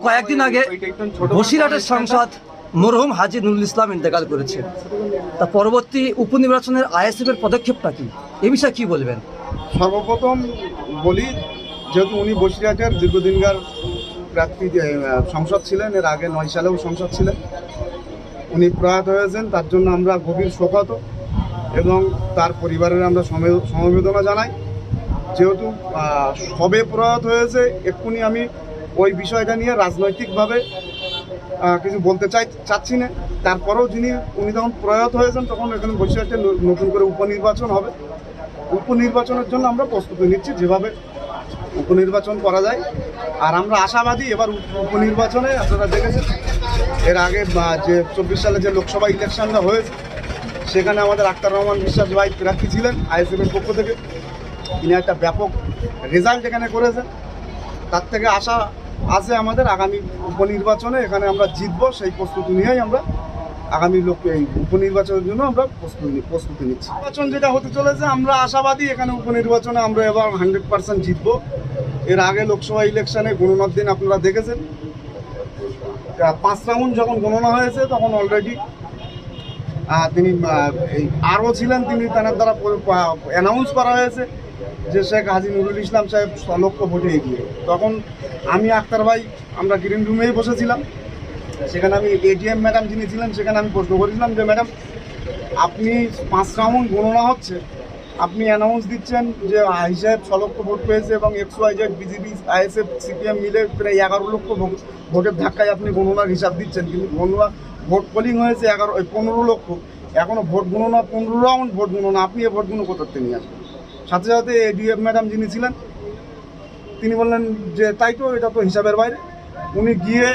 কয়েকদিন আগে বসিরহাটের সাংসদ মরহুম হাজি নুরুল ইসলাম ইন্তেকাল করেছে। তা পরবর্তী উপনির্বাচনের আইএসএফ এর পদক্ষেপটা কি? এ বিষয়ে কি বলবেন? সর্বপ্রথম বলি, যেহেতু উনি বসিরহাটের দীর্ঘদিনকার প্রার্থী সংসদ ছিলেন, এর আগে নয় সালেও সংসদ ছিলেন। উনি প্রয়াত হয়েছেন, তার জন্য আমরা গভীর শোকাত এবং তার পরিবারের আমরা সমবেদনা জানাই। যেহেতু সবে প্রয়াত হয়েছে, এক্ষুনি আমি ওই বিষয়টা নিয়ে রাজনৈতিকভাবে কিছু বলতে চাই, চাচ্ছি না। তারপরেও যিনি, উনি যখন প্রয়াত হয়েছেন, তখন এখানে বসিরহাটে ন- নতুন করে উপনির্বাচন হবে। উপনির্বাচনের জন্য আমরা প্রস্তুতি নিচ্ছি, যেভাবে উপনির্বাচন করা যায়। আর আমরা আশাবাদী এবার উপনির্বাচনে, আপনারা দেখেছেন, এর আগে যে চব্বিশ সালে যে লোকসভা ইলেকশনটা হয়েছে, সেখানে আমাদের আক্তার রহমান বিশ্বাস ভাই প্রার্থী ছিলেন, আইএসএফের পক্ষ থেকে। তিনি একটা ব্যাপক রেজাল্ট এখানে করেছেন। তার থেকে আশা আছে আমাদের আগামী উপনির্বাচনে, এখানে আমরা জিতবো, সেই প্রস্তুতি নিয়েই আমরা আগামী লোক এই উপনির্বাচনের জন্য আমরা প্রস্তুতি প্রস্তুতি নিচ্ছি। নির্বাচন যেটা হতে চলেছে, আমরা আশাবাদী এখানে উপনির্বাচনে আমরা এবার হান্ড্রেড পার্সেন্ট জিতবো। এর আগে লোকসভা ইলেকশনে গণনার দিন আপনারা দেখেছেন। পাঁচ রাউন্ড যখন গণনা হয়েছে, তখন অলরেডি তিনি এই আরও ছিলেন, তিনি তার দ্বারা অ্যানাউন্স করা হয়েছে। যে শেখ হাজি নুরুল ইসলাম সাহেব লক্ষ ভোটে এগিয়ে। তখন আমি আক্তার ভাই, আমরা গ্রিন রুমেই বসেছিলাম। সেখানে আমি এটিএম ম্যাডাম যিনি ছিলেন, সেখানে আমি প্রশ্ন করেছিলাম যে ম্যাডাম আপনি পাঁচ রাউন্ড গণনা হচ্ছে। আপনি অ্যানাউন্স দিচ্ছেন যে হিসাব ছ লক্ষ ভোট পেয়েছে এবং X Y Z BJP ISF CPM মিলে প্রায় এগারো লক্ষ ভোট- ভোটের ধাক্কায় আপনি গণনার হিসাব দিচ্ছেন। কিন্তু গণনা, ভোট পোলিং হয়েছে এগারো পনেরো লক্ষ। এখনও ভোট গণনা পনেরো রাউন্ড ভোট গণনা। আপনি এই ভোটগুলো কোথাতে নিয়ে আসবেন? সাথে সাথে এডিএফ ম্যাডাম যিনি ছিলেন, তিনি বললেন যে, তাই তো, এটা তো হিসাবের বাইরে। উনি গিয়ে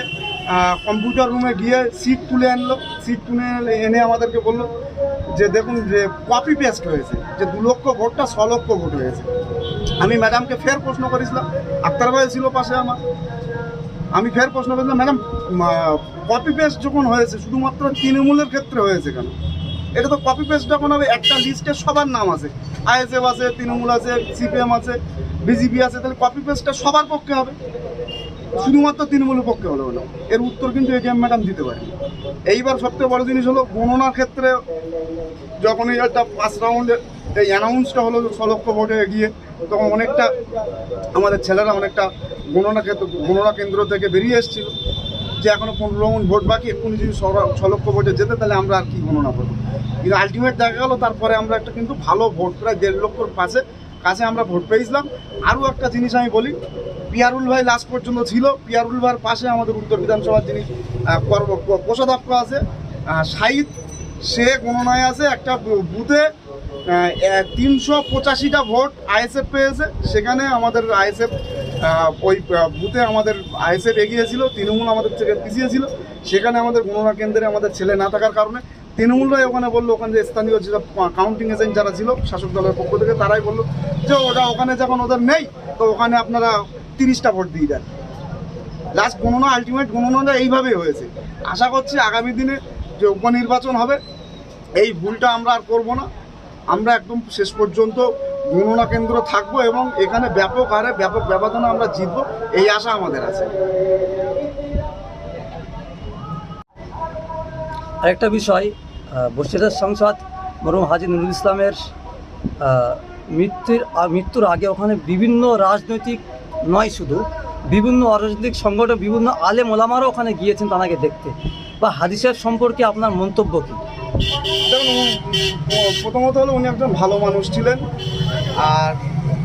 কম্পিউটার রুমে গিয়ে সিট তুলে আনলো। সিট তুলে এনে- এনে আমাদেরকে বলল যে, দেখুন যে কপি পেস্ট হয়েছে, যে দু লক্ষ ভোটটা ছ লক্ষ ভোট হয়েছে। আমি ম্যাডামকে ফের প্রশ্ন করেছিলাম, আক্তার ভাই ছিল পাশে আমার। আমি ফের প্রশ্ন করেছিলাম, ম্যাডাম কপি পেস্ট যখন হয়েছে, শুধুমাত্র তৃণমূলের ক্ষেত্রে হয়েছে কেন? এটা তো কপি পেস্ট যখন হবে, একটা লিস্টে সবার নাম আছে। আইএসএফ আছে, তৃণমূল আছে, সিপিএম আছে বিজেপি আছে, তাহলে কপি পেস্টটা সবার পক্ষে হবে। শুধুমাত্র তৃণমূলের পক্ষে হলো না। এর উত্তর কিন্তু এটিএম ম্যাডাম দিতে পারে এইবার সবথেকে বড় জিনিস হলো, গণনার ক্ষেত্রে যখন এই একটা পাঁচ রাউন্ডে এই অ্যানাউন্সটা হলো ছ লক্ষ ভোটে এগিয়ে, তখন অনেকটা আমাদের ছেলেরা অনেকটা গণনা ক্ষেত্র, গণনা কেন্দ্র থেকে বেরিয়ে এসেছিল। যে এখনও পনেরো মন ভোট বাকি, এক্ষুনি যদি ছ- লক্ষ ভোটে যেতে তাহলে আমরা আর কি গণনা করব? কিন্তু আলটিমেট দেখা গেলো, তারপরে আমরা একটা কিন্তু ভালো ভোট, প্রায় দেড় লক্ষর পাশে কাছে আমরা ভোট পেয়েছিলাম। আরও একটা জিনিস আমি বলি, পিয়ারুল ভাই লাস্ট পর্যন্ত ছিল। পিয়ারুল ভাইয়ের পাশে আমাদের উত্তর বিধানসভার যিনি কোষাধ্যক্ষ আছে শাহিদ, সে গণনায় আছে একটা বুথে তিনশো পঁচাশিটা ভোট আইএসএফ পেয়েছে। সেখানে আমাদের আইএসএফ ওই বুথে আমাদের আইএসএফ এগিয়েছিল তৃণমূল আমাদের থেকে পিছিয়েছিল সেখানে আমাদের গণনা কেন্দ্রে আমাদের ছেলে না থাকার কারণে তৃণমূলরাই ওখানে বলল, ওখানে যে স্থানীয় যেসব কাউন্টিং এজেন্ট যারা ছিল, শাসক দলের পক্ষ থেকে, তারাই বলল যে ওটা ওখানে যখন ওদের নেই, তো ওখানে আপনারা তিরিশটা ভোট দিয়ে দেন। লাস্ট গণনা আলটিমেট গণনাটা এইভাবেই হয়েছে। আশা করছি আগামী দিনে যে উপনির্বাচন হবে, এই ভুলটা আমরা আর করব না। আমরা একদম শেষ পর্যন্ত গণনা কেন্দ্র থাকব এবং এখানে ব্যাপক হারে ব্যাপক ব্যবধানে আমরা জিতবো এই আশা আমাদের আছে। আরেকটা বিষয় আহ, সংসদ মরহুম হাজি নুরুল ইসলামের মৃত্যুর মৃত্যুর আগে ওখানে বিভিন্ন রাজনৈতিক নয় শুধু বিভিন্ন অরাজনৈতিক সংগঠন বিভিন্ন আলে মোলামারও ওখানে গিয়েছেন তাকে দেখতে। বা হাদি সাহেব সম্পর্কে আপনার মন্তব্য কী? প্রথমত হলো উনি একজন ভালো মানুষ ছিলেন। আর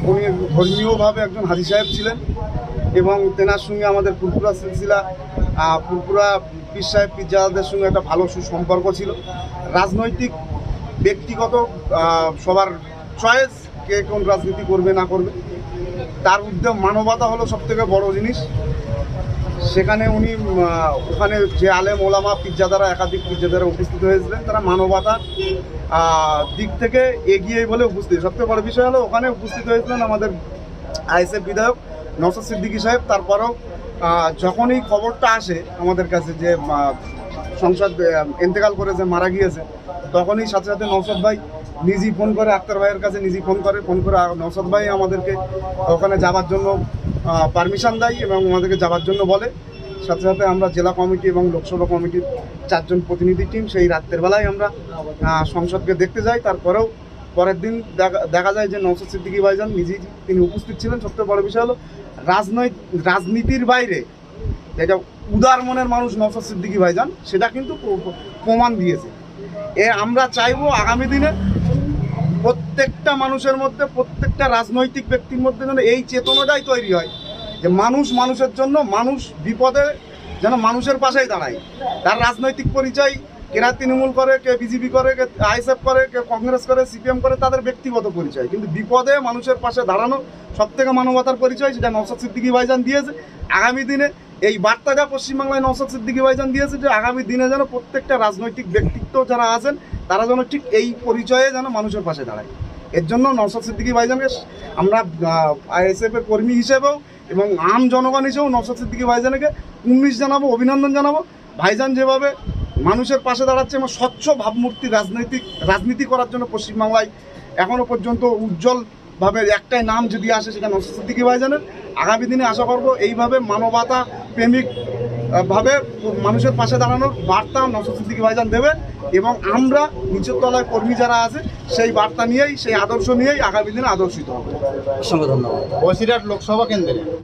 উনি ধর্মীয়ভাবে একজন হাজি সাহেব ছিলেন এবং তেনার সঙ্গে আমাদের পুরপুরা সিলসিলা আহ, পুরপুরা পীর সাহেব পীরজাদের সঙ্গে একটা ভালো সুসম্পর্ক ছিল। রাজনৈতিক ব্যক্তিগত সবার চয়েস কে কোন রাজনীতি করবে না করবে। তার উদ্যোগ মানবতা হলো সবথেকে বড় জিনিস। সেখানে উনি ওখানে যে আলেম ওলামা পিজ্জাদারা একাধিক পিজ্জাদারা উপস্থিত হয়েছিলেন, তারা মানবতার দিক থেকে এগিয়ে বলে উপস্থিত। সবচেয়ে বড় বিষয় হলো, ওখানে উপস্থিত হয়েছিলেন আমাদের আইএসএফ বিধায়ক নসর সিদ্দিকী সাহেব। তারপরেও যখনই যখন এই খবরটা আসে আমাদের কাছে যে সংসদ ইন্তেকাল করেছে মারা গিয়েছে তখনই সাথে সাথে নওসাদ ভাই নিজেই ফোন করে আক্তার ভাইয়ের কাছে নিজেই ফোন করে ফোন করে আহ, নওসাদ ভাই আমাদেরকে ওখানে যাওয়ার জন্য পারমিশন দেয় এবং আমাদেরকে যাওয়ার জন্য বলে। সাথে সাথে আমরা জেলা কমিটি এবং লোকসভা কমিটির চারজন প্রতিনিধি টিম সেই রাত্রের বেলায় আমরা সংসদকে দেখতে যাই। তারপরেও পরের দিন দেখা- যায় যে নৌসদ সিদ্দিকী ভাইজান নিজেই তিনি উপস্থিত ছিলেন। সবথেকে বড় বিষয় হলো রাজনৈতিক রাজনীতির বাইরে এটা উদার মনের মানুষ নৌসদ সিদ্দিকী ভাইজান, সেটা কিন্তু প্রমাণ দিয়েছে। এ আমরা চাইব আগামী দিনে প্রত্যেকটা মানুষের মধ্যে, প্রত্যেকটা রাজনৈতিক ব্যক্তির মধ্যে যেন এই চেতনাটাই তৈরি হয়, যে মানুষ মানুষের জন্য, মানুষ বিপদে যেন মানুষের পাশেই দাঁড়ায়। তার রাজনৈতিক পরিচয় কেরা তৃণমূল করে, কে বিজেপি করে, কে আইএসএফ করে, কে কংগ্রেস করে, সিপিএম করে, তাদের ব্যক্তিগত পরিচয়। কিন্তু বিপদে মানুষের পাশে দাঁড়ানো সব থেকে মানবতার পরিচয় সেটা নওসাদ সিদ্দিকী ভাইজান দিয়েছে। আগামী দিনে এই বার্তাটা পশ্চিমবাংলায় নওসাদ সিদ্দিকী ভাইজান দিয়েছে যে, আগামী দিনে যেন প্রত্যেকটা রাজনৈতিক ব্যক্তিত্ব যারা আছেন, তারা যেন ঠিক এই পরিচয়ে যেন মানুষের পাশে দাঁড়ায়। এর জন্য নওসাদ সিদ্দিকী ভাইজানকে আমরা আইএসএফ এর কর্মী হিসেবেও এবং আম জনগণ হিসেবেও নওসাদ সিদ্দিকী ভাইজানকে উনিশ জানাব, অভিনন্দন জানাব। ভাইজান যেভাবে মানুষের পাশে দাঁড়াচ্ছে এবং স্বচ্ছ ভাবমূর্তি রাজনৈতিক রাজনীতি করার জন্য পশ্চিমবাংলায় এখনও পর্যন্ত উজ্জ্বলভাবে একটাই নাম যদি আসে সেটা নওসাদ সিদ্দিকী ভাইজানের। আগামী দিনে আশা করব এইভাবে মানবতা প্রেমিক ভাবে মানুষের পাশে দাঁড়ানোর বার্তা সিদ্দিকী ভাইজান দেবে এবং আমরা নিচের তলায় কর্মী যারা আছে সেই বার্তা নিয়েই সেই আদর্শ নিয়েই আগামী দিনে আদর্শিত হবে। অসংখ্য ধন্যবাদ। বসিরহাট লোকসভা কেন্দ্রে।